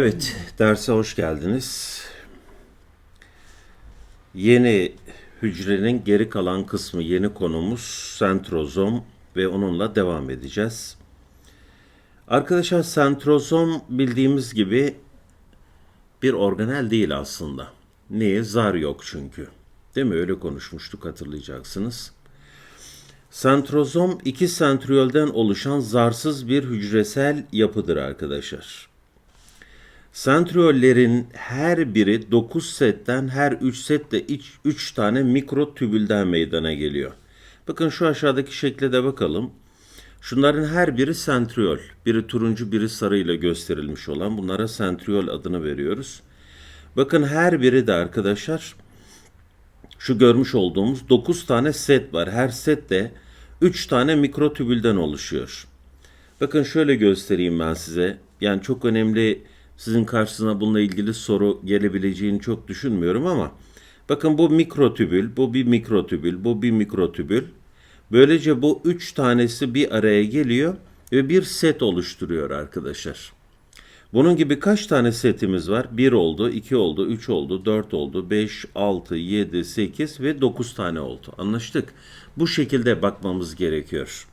Evet, derse hoş geldiniz. Yeni hücrenin geri kalan kısmı, yeni konumuz sentrozom ve onunla devam edeceğiz. Arkadaşlar sentrozom bildiğimiz gibi bir organel değil aslında. Niye? Zar yok çünkü. Değil mi? Öyle konuşmuştuk hatırlayacaksınız. Sentrozom iki sentriyolden oluşan zarsız bir hücresel yapıdır arkadaşlar. Sentriyollerin her biri 9 setten her 3 sette 3 tane mikrotübülden meydana geliyor. Bakın şu aşağıdaki şekle de bakalım. Şunların her biri sentriyol. Biri turuncu, biri sarı ile gösterilmiş olan bunlara sentriyol adını veriyoruz. Bakın her biri de arkadaşlar şu görmüş olduğumuz 9 tane set var. Her set de 3 tane mikrotübülden oluşuyor. Bakın şöyle göstereyim ben size. Yani çok önemli sizin karşısına bununla ilgili soru gelebileceğini çok düşünmüyorum ama bakın bu mikrotübül, bu bir mikrotübül, bu bir mikrotübül. Böylece bu üç tanesi bir araya geliyor ve bir set oluşturuyor arkadaşlar. Bunun gibi kaç tane setimiz var? 1 oldu, 2 oldu, 3 oldu, 4 oldu, 5, 6, 7, 8 ve 9 tane oldu. Anlaştık. Bu şekilde bakmamız gerekiyor.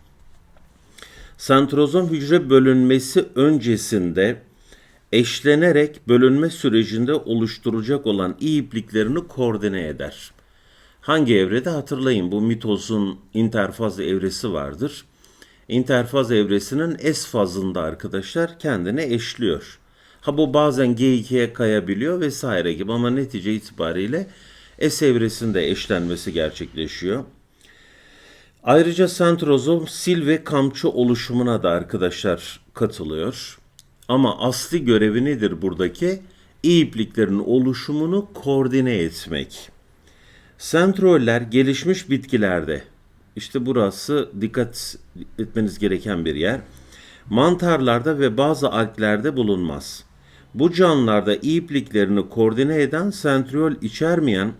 Sentrozom hücre bölünmesi öncesinde eşlenerek bölünme sürecinde oluşturacak olan iyi ipliklerini koordine eder. Hangi evrede hatırlayın bu mitozun interfaz evresi vardır. İnterfaz evresinin S fazında arkadaşlar kendine eşliyor. Ha bu bazen G2'ye kayabiliyor vesaire gibi ama netice itibariyle S evresinde eşlenmesi gerçekleşiyor. Ayrıca sentrozom sil ve kamçı oluşumuna da arkadaşlar katılıyor. Ama asli görevi nedir buradaki? İyi ipliklerin oluşumunu koordine etmek. Sentroller gelişmiş bitkilerde, işte burası dikkat etmeniz gereken bir yer. Mantarlarda ve bazı alglerde bulunmaz. Bu canlılarda iyi ipliklerini koordine eden sentriol içermeyen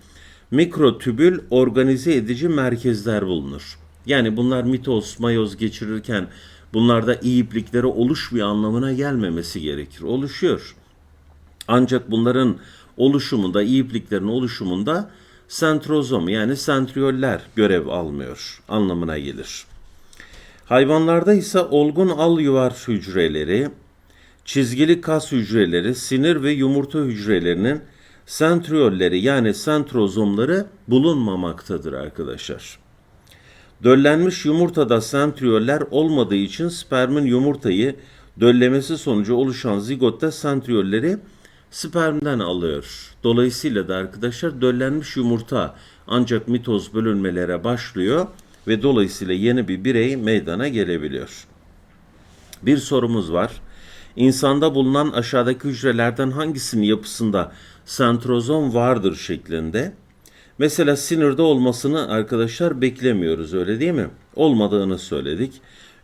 mikrotübül organize edici merkezler bulunur. Yani bunlar mitoz, mayoz geçirirken bunlarda iyi iplikleri oluşmuyor anlamına gelmemesi gerekir. Oluşuyor. Ancak bunların oluşumunda, iyi ipliklerin oluşumunda sentrozom yani sentriyoller görev almıyor anlamına gelir. Hayvanlarda ise olgun al yuvar hücreleri, çizgili kas hücreleri, sinir ve yumurta hücrelerinin sentriyolleri yani sentrozomları bulunmamaktadır arkadaşlar. Döllenmiş yumurtada sentriyoller olmadığı için spermin yumurtayı döllemesi sonucu oluşan zigotta sentriyolleri spermden alıyor. Dolayısıyla da arkadaşlar döllenmiş yumurta ancak mitoz bölünmelere başlıyor ve dolayısıyla yeni bir birey meydana gelebiliyor. Bir sorumuz var. İnsanda bulunan aşağıdaki hücrelerden hangisinin yapısında sentrozom vardır şeklinde. Mesela sinirde olmasını arkadaşlar beklemiyoruz öyle değil mi? Olmadığını söyledik.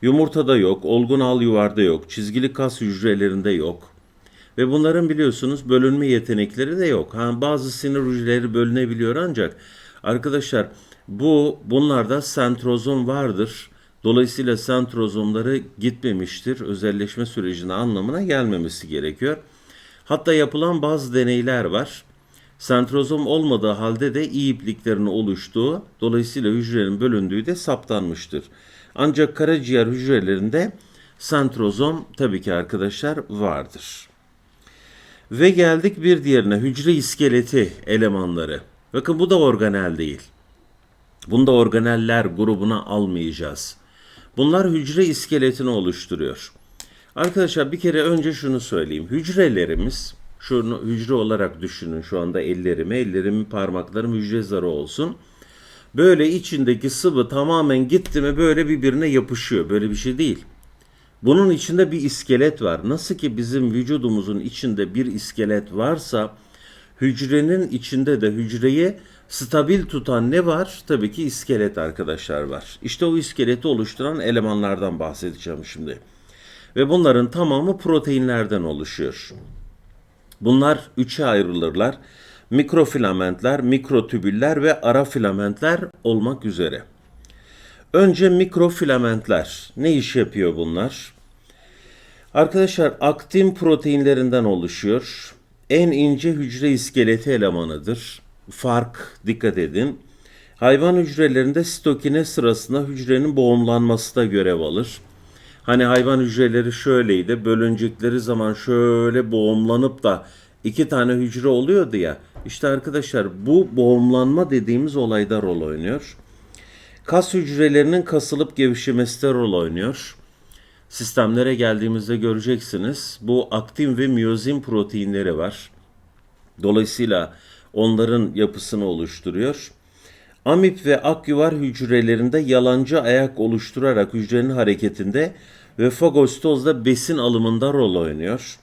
Yumurtada yok, olgun al yuvarda yok, çizgili kas hücrelerinde yok. Ve bunların biliyorsunuz bölünme yetenekleri de yok. Ha, bazı sinir hücreleri bölünebiliyor ancak arkadaşlar bu bunlarda sentrozom vardır. Dolayısıyla sentrozomları gitmemiştir. Özelleşme sürecine anlamına gelmemesi gerekiyor. Hatta yapılan bazı deneyler var. Sentrozom olmadığı halde de iyi ipliklerin oluştuğu, dolayısıyla hücrenin bölündüğü de saptanmıştır. Ancak karaciğer hücrelerinde sentrozom tabii ki arkadaşlar vardır. Ve geldik bir diğerine hücre iskeleti elemanları. Bakın bu da organel değil. Bunda organeller grubuna almayacağız. Bunlar hücre iskeletini oluşturuyor. Arkadaşlar bir kere önce şunu söyleyeyim. Hücrelerimiz şunu hücre olarak düşünün şu anda ellerimi. Ellerimin parmaklarım hücre zarı olsun. Böyle içindeki sıvı tamamen gitti mi böyle birbirine yapışıyor. Böyle bir şey değil. Bunun içinde bir iskelet var. Nasıl ki bizim vücudumuzun içinde bir iskelet varsa hücrenin içinde de hücreyi stabil tutan ne var? Tabii ki iskelet arkadaşlar var. İşte o iskeleti oluşturan elemanlardan bahsedeceğim şimdi. Ve bunların tamamı proteinlerden oluşuyor. Bunlar üçe ayrılırlar. Mikrofilamentler, mikrotübüller ve ara filamentler olmak üzere. Önce mikrofilamentler. Ne iş yapıyor bunlar? Arkadaşlar aktin proteinlerinden oluşuyor. En ince hücre iskeleti elemanıdır. Fark dikkat edin. Hayvan hücrelerinde sitokine sırasında hücrenin boğumlanması da görev alır. Hani hayvan hücreleri şöyleydi. Bölüncekleri zaman şöyle boğumlanıp da iki tane hücre oluyordu ya. İşte arkadaşlar bu boğumlanma dediğimiz olayda rol oynuyor. Kas hücrelerinin kasılıp gevşemesi de rol oynuyor. Sistemlere geldiğimizde göreceksiniz. Bu aktin ve miyozin proteinleri var. Dolayısıyla onların yapısını oluşturuyor. Amip ve akyuvar hücrelerinde yalancı ayak oluşturarak hücrenin hareketinde ve fagostozda besin alımında rol oynuyor.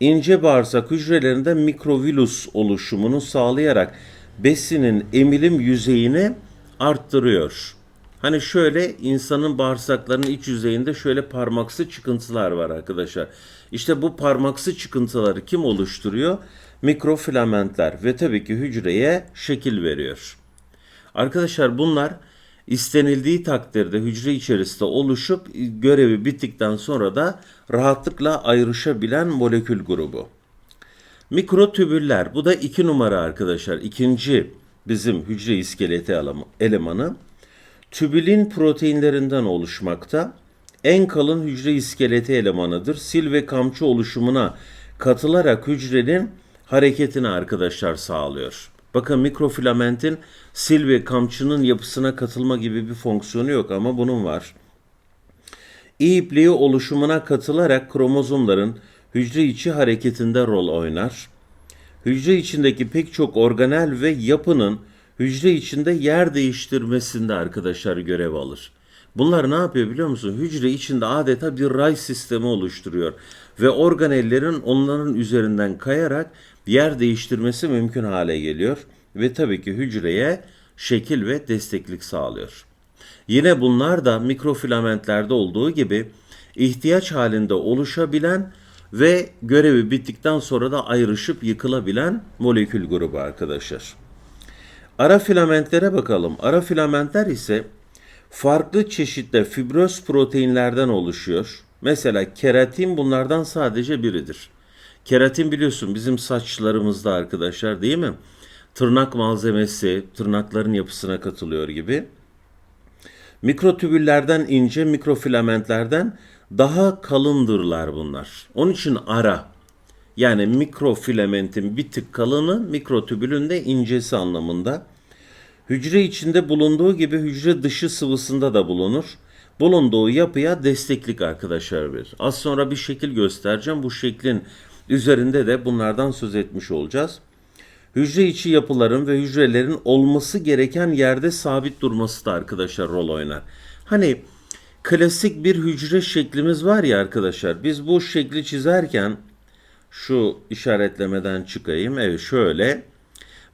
İnce bağırsak hücrelerinde mikrovilus oluşumunu sağlayarak besinin emilim yüzeyini arttırıyor. Hani şöyle insanın bağırsaklarının iç yüzeyinde şöyle parmaksı çıkıntılar var arkadaşlar. İşte bu parmaksı çıkıntıları kim oluşturuyor? Mikrofilamentler ve tabii ki hücreye şekil veriyor. Arkadaşlar bunlar istenildiği takdirde hücre içerisinde oluşup görevi bittikten sonra da rahatlıkla ayrışabilen molekül grubu. Mikrotübüller bu da iki numara arkadaşlar. İkinci bizim hücre iskeleti elemanı. Tübülin proteinlerinden oluşmakta. En kalın hücre iskeleti elemanıdır. Sil ve kamçı oluşumuna katılarak hücrenin hareketini arkadaşlar sağlıyor. Bakın mikrofilamentin sil ve kamçının yapısına katılma gibi bir fonksiyonu yok ama bunun var. İ ipliği oluşumuna katılarak kromozomların hücre içi hareketinde rol oynar. Hücre içindeki pek çok organel ve yapının hücre içinde yer değiştirmesinde arkadaşlar görev alır. Bunlar ne yapıyor biliyor musun? Hücre içinde adeta bir ray sistemi oluşturuyor ve organellerin onların üzerinden kayarak yer değiştirmesi mümkün hale geliyor ve tabii ki hücreye şekil ve desteklik sağlıyor. Yine bunlar da mikrofilamentlerde olduğu gibi ihtiyaç halinde oluşabilen ve görevi bittikten sonra da ayrışıp yıkılabilen molekül grubu arkadaşlar. Ara filamentlere bakalım. Ara filamentler ise farklı çeşitli fibroz proteinlerden oluşuyor. Mesela keratin bunlardan sadece biridir. Keratin biliyorsun bizim saçlarımızda arkadaşlar değil mi? Tırnak malzemesi, tırnakların yapısına katılıyor gibi. Mikrotübüllerden ince, mikrofilamentlerden daha kalındırlar bunlar. Onun için ara. Yani mikrofilamentin bir tık kalını, mikrotübülün de incesi anlamında. Hücre içinde bulunduğu gibi hücre dışı sıvısında da bulunur. Bulunduğu yapıya desteklik arkadaşlar verir. Az sonra bir şekil göstereceğim. Bu şeklin üzerinde de bunlardan söz etmiş olacağız. Hücre içi yapıların ve hücrelerin olması gereken yerde sabit durması da arkadaşlar rol oynar. Hani klasik bir hücre şeklimiz var ya arkadaşlar. Biz bu şekli çizerken şu işaretlemeden çıkayım. Evet şöyle.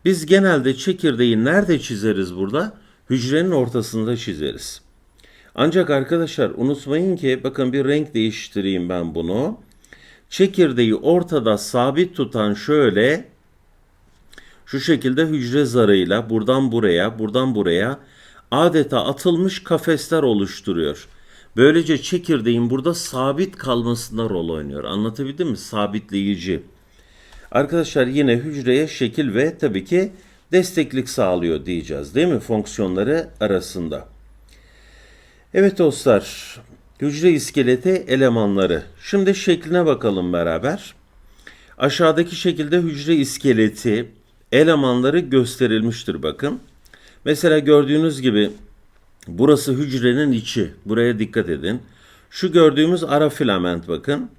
Biz genelde çekirdeği nerede çizeriz burada? Hücrenin ortasında çizeriz. Ancak arkadaşlar unutmayın ki bakın bir renk değiştireyim ben bunu. Çekirdeği ortada sabit tutan şöyle şu şekilde hücre zarıyla buradan buraya, buradan buraya adeta atılmış kafesler oluşturuyor. Böylece çekirdeğin burada sabit kalmasında rol oynuyor. Anlatabildim mi? Sabitleyici. Arkadaşlar yine hücreye şekil ve tabii ki desteklik sağlıyor diyeceğiz değil mi? Fonksiyonları arasında. Evet dostlar, hücre iskeleti elemanları. Şimdi şekline bakalım beraber. Aşağıdaki şekilde hücre iskeleti elemanları gösterilmiştir bakın. Mesela gördüğünüz gibi burası hücrenin içi. Buraya dikkat edin. Şu gördüğümüz ara filament bakın.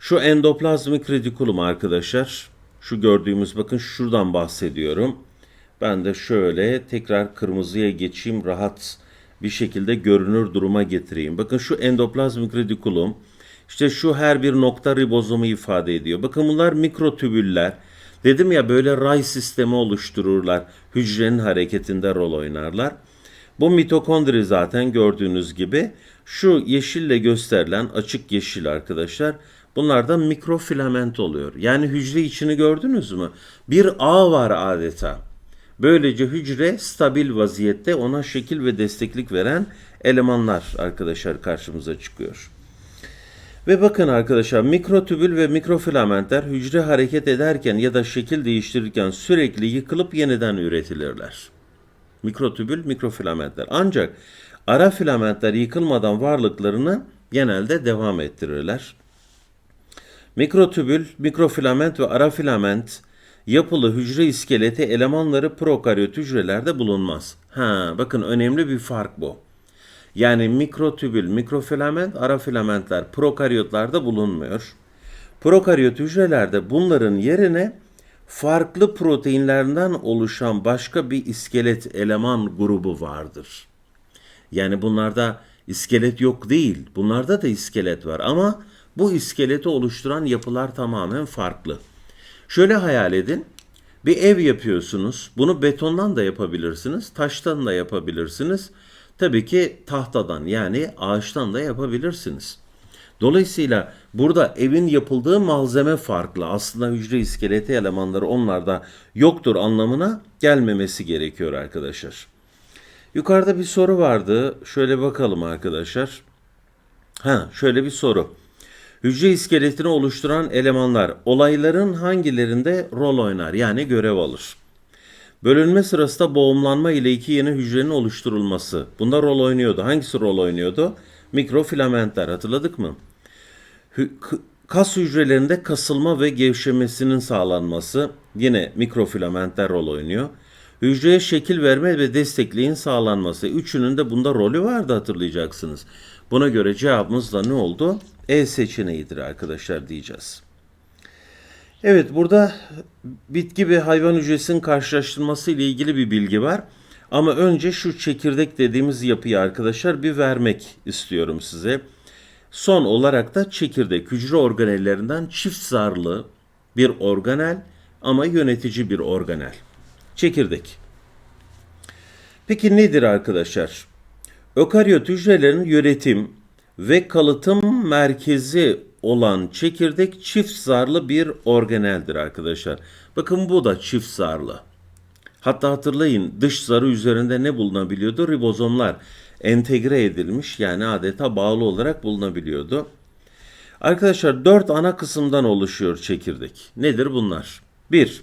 Şu endoplazmik retikulum arkadaşlar. Şu gördüğümüz bakın şuradan bahsediyorum. Ben de şöyle tekrar kırmızıya geçeyim rahat bir şekilde görünür duruma getireyim. Bakın şu endoplazmik retikulum işte şu her bir nokta ribozomu ifade ediyor. Bakın bunlar mikrotübüller. Dedim ya böyle ray sistemi oluştururlar. Hücrenin hareketinde rol oynarlar. Bu mitokondri zaten gördüğünüz gibi şu yeşille gösterilen açık yeşil arkadaşlar. Bunlar da mikrofilament oluyor. Yani hücre içini gördünüz mü? Bir ağ var adeta. Böylece hücre stabil vaziyette ona şekil ve desteklik veren elemanlar arkadaşlar karşımıza çıkıyor. Ve bakın arkadaşlar mikrotübül ve mikrofilamentler hücre hareket ederken ya da şekil değiştirirken sürekli yıkılıp yeniden üretilirler. Mikrotübül, mikrofilamentler. Ancak ara filamentler yıkılmadan varlıklarını genelde devam ettirirler. Mikrotübül, mikrofilament ve ara filament yapılı hücre iskeleti elemanları prokaryot hücrelerde bulunmaz. Ha, bakın önemli bir fark bu. Yani mikrotübül, mikrofilament, ara filamentler prokaryotlarda bulunmuyor. Prokaryot hücrelerde bunların yerine farklı proteinlerden oluşan başka bir iskelet eleman grubu vardır. Yani bunlarda iskelet yok değil. Bunlarda da iskelet var ama bu iskeleti oluşturan yapılar tamamen farklı. Şöyle hayal edin. Bir ev yapıyorsunuz. Bunu betondan da yapabilirsiniz, taştan da yapabilirsiniz. Tabii ki tahtadan yani ağaçtan da yapabilirsiniz. Dolayısıyla burada evin yapıldığı malzeme farklı. Aslında hücre iskeleti elemanları onlarda yoktur anlamına gelmemesi gerekiyor arkadaşlar. Yukarıda bir soru vardı. Şöyle bakalım arkadaşlar. Ha, şöyle bir soru. Hücre iskeletini oluşturan elemanlar olayların hangilerinde rol oynar yani görev alır? Bölünme sırasında boğumlanma ile iki yeni hücrenin oluşturulması. Bunda rol oynuyordu. Hangisi rol oynuyordu? Mikrofilamentler hatırladık mı? Hü- kas hücrelerinde kasılma ve gevşemesinin sağlanması yine mikrofilamentler rol oynuyor. Hücreye şekil verme ve destekleyin sağlanması. Üçünün de bunda rolü vardı hatırlayacaksınız. Buna göre cevabımız da ne oldu? E seçeneğidir arkadaşlar diyeceğiz. Evet burada bitki ve hayvan hücresinin karşılaştırması ile ilgili bir bilgi var. Ama önce şu çekirdek dediğimiz yapıyı arkadaşlar bir vermek istiyorum size. Son olarak da çekirdek hücre organellerinden çift zarlı bir organel ama yönetici bir organel. Çekirdek. Peki nedir arkadaşlar? Ökaryot hücrelerin yönetim ve kalıtım merkezi olan çekirdek çift zarlı bir organeldir arkadaşlar. Bakın bu da çift zarlı. Hatta hatırlayın dış zarı üzerinde ne bulunabiliyordu? Ribozomlar entegre edilmiş yani adeta bağlı olarak bulunabiliyordu. Arkadaşlar dört ana kısımdan oluşuyor çekirdek. Nedir bunlar? 1.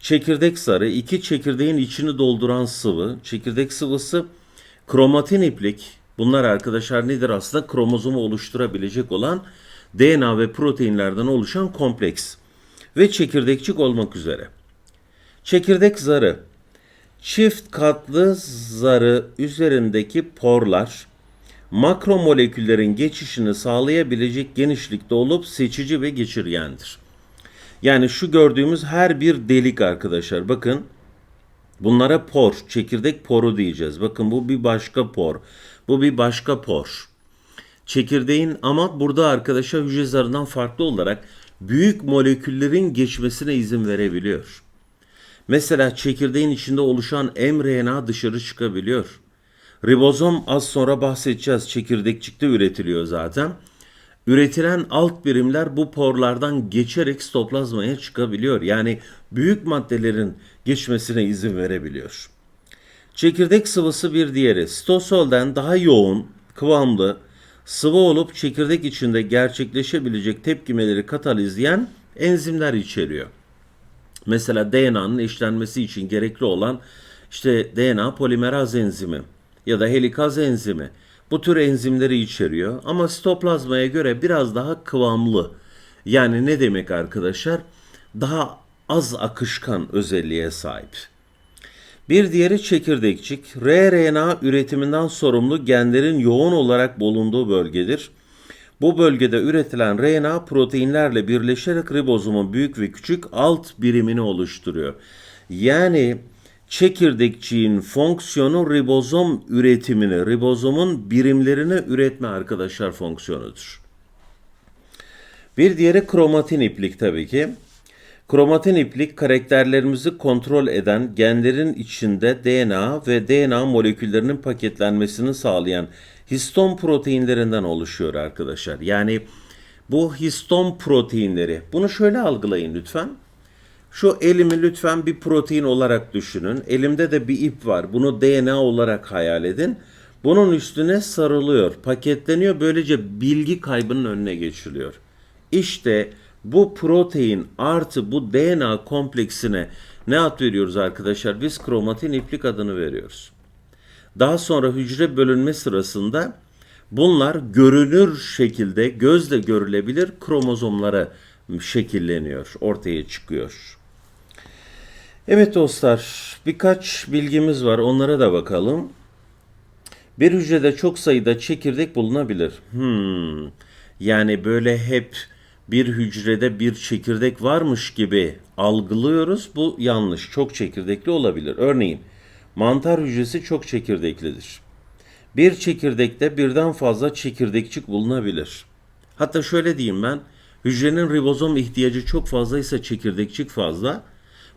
Çekirdek zarı, 2. Çekirdeğin içini dolduran sıvı. Çekirdek sıvısı kromatin iplik. Bunlar arkadaşlar nedir aslında? Kromozomu oluşturabilecek olan DNA ve proteinlerden oluşan kompleks. Ve çekirdekçik olmak üzere. Çekirdek zarı çift katlı zarı üzerindeki porlar makromoleküllerin geçişini sağlayabilecek genişlikte olup seçici ve geçirgendir. Yani şu gördüğümüz her bir delik arkadaşlar bakın bunlara por, çekirdek poru diyeceğiz. Bakın bu bir başka por, bu bir başka por. Çekirdeğin ama burada arkadaşlar hücre zarından farklı olarak büyük moleküllerin geçmesine izin verebiliyor. Mesela çekirdeğin içinde oluşan mRNA dışarı çıkabiliyor. Ribozom az sonra bahsedeceğiz. Çekirdekçikte üretiliyor zaten. Üretilen alt birimler bu porlardan geçerek stoplazmaya çıkabiliyor. Yani büyük maddelerin geçmesine izin verebiliyor. Çekirdek sıvısı bir diğeri. Stosolden daha yoğun, kıvamlı, sıvı olup çekirdek içinde gerçekleşebilecek tepkimeleri katalizleyen enzimler içeriyor. Mesela DNA'nın eşlenmesi için gerekli olan işte DNA polimeraz enzimi ya da helikaz enzimi bu tür enzimleri içeriyor ama sitoplazmaya göre biraz daha kıvamlı. Yani ne demek arkadaşlar? Daha az akışkan özelliğe sahip. Bir diğeri çekirdekçik. rRNA üretiminden sorumlu genlerin yoğun olarak bulunduğu bölgedir. Bu bölgede üretilen RNA proteinlerle birleşerek ribozomun büyük ve küçük alt birimini oluşturuyor. Yani çekirdekçiğin fonksiyonu ribozom üretimini, ribozomun birimlerini üretme arkadaşlar fonksiyonudur. Bir diğeri kromatin iplik tabii ki. Kromatin iplik karakterlerimizi kontrol eden genlerin içinde DNA ve DNA moleküllerinin paketlenmesini sağlayan histon proteinlerinden oluşuyor arkadaşlar. Yani bu histon proteinleri bunu şöyle algılayın lütfen. Şu elimi lütfen bir protein olarak düşünün. Elimde de bir ip var. Bunu DNA olarak hayal edin. Bunun üstüne sarılıyor, paketleniyor. Böylece bilgi kaybının önüne geçiliyor. İşte bu protein artı bu DNA kompleksine ne ad veriyoruz arkadaşlar? Biz kromatin iplik adını veriyoruz. Daha sonra hücre bölünme sırasında bunlar görünür şekilde gözle görülebilir kromozomlara şekilleniyor, ortaya çıkıyor. Evet dostlar, birkaç bilgimiz var. Onlara da bakalım. Bir hücrede çok sayıda çekirdek bulunabilir. Hmm. Yani böyle hep bir hücrede bir çekirdek varmış gibi algılıyoruz. Bu yanlış. Çok çekirdekli olabilir. Örneğin mantar hücresi çok çekirdeklidir. Bir çekirdekte birden fazla çekirdekçik bulunabilir. Hatta şöyle diyeyim ben, hücrenin ribozom ihtiyacı çok fazlaysa çekirdekçik fazla,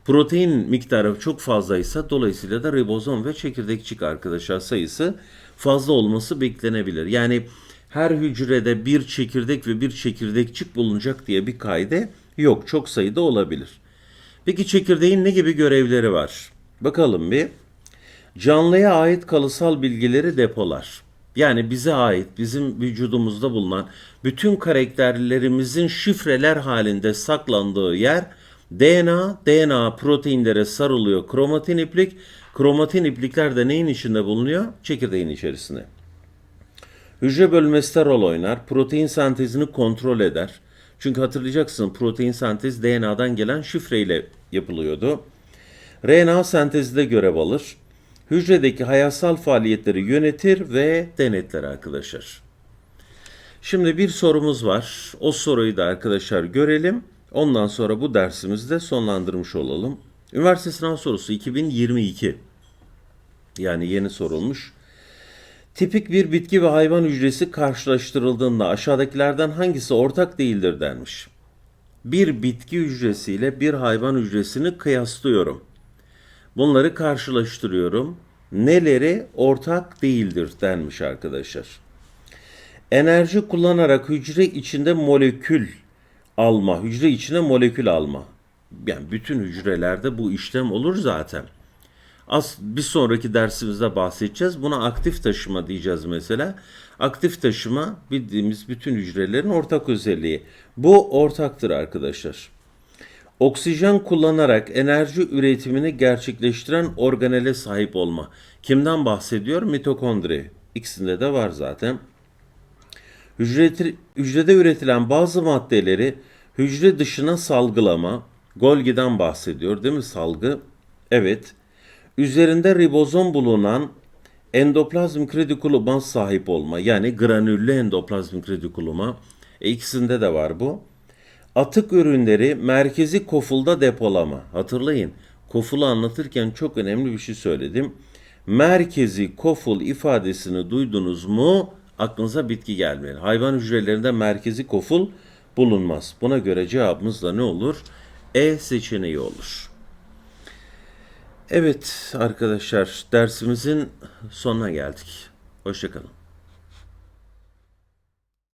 protein miktarı çok fazlaysa dolayısıyla da ribozom ve çekirdekçik arkadaşlar sayısı fazla olması beklenebilir. Yani her hücrede bir çekirdek ve bir çekirdekçik bulunacak diye bir kaide yok. Çok sayıda olabilir. Peki çekirdeğin ne gibi görevleri var? Bakalım bir. Canlıya ait kalıtsal bilgileri depolar. Yani bize ait, bizim vücudumuzda bulunan bütün karakterlerimizin şifreler halinde saklandığı yer DNA, DNA proteinlere sarılıyor kromatin iplik. Kromatin iplikler de neyin içinde bulunuyor? Çekirdeğin içerisinde. Hücre bölmesinde rol oynar. Protein sentezini kontrol eder. Çünkü hatırlayacaksın protein sentez DNA'dan gelen şifreyle yapılıyordu. RNA sentezinde görev alır. Hücredeki hayatsal faaliyetleri yönetir ve denetler arkadaşlar. Şimdi bir sorumuz var. O soruyu da arkadaşlar görelim. Ondan sonra bu dersimizi de sonlandırmış olalım. Üniversite sınav sorusu 2022. Yani yeni sorulmuş. Tipik bir bitki ve hayvan hücresi karşılaştırıldığında aşağıdakilerden hangisi ortak değildir denmiş. Bir bitki hücresiyle bir hayvan hücresini kıyaslıyorum. Bunları karşılaştırıyorum. Neleri ortak değildir denmiş arkadaşlar. Enerji kullanarak hücre içinde molekül alma, hücre içine molekül alma. Yani bütün hücrelerde bu işlem olur zaten. As bir sonraki dersimizde bahsedeceğiz. Buna aktif taşıma diyeceğiz mesela. Aktif taşıma bildiğimiz bütün hücrelerin ortak özelliği. Bu ortaktır arkadaşlar. Oksijen kullanarak enerji üretimini gerçekleştiren organele sahip olma. Kimden bahsediyor? Mitokondri. İkisinde de var zaten. Hücre, hücrede üretilen bazı maddeleri hücre dışına salgılama. Golgi'den bahsediyor değil mi salgı? Evet. Üzerinde ribozom bulunan endoplazmik retikuluma sahip olma. Yani granüllü endoplazmik retikuluma. E, ikisinde de var bu. Atık ürünleri merkezi kofulda depolama. Hatırlayın. Kofulu anlatırken çok önemli bir şey söyledim. Merkezi koful ifadesini duydunuz mu aklınıza bitki gelmeli. Hayvan hücrelerinde merkezi koful bulunmaz. Buna göre cevabımız da ne olur? E seçeneği olur. Evet arkadaşlar dersimizin sonuna geldik. Hoşçakalın.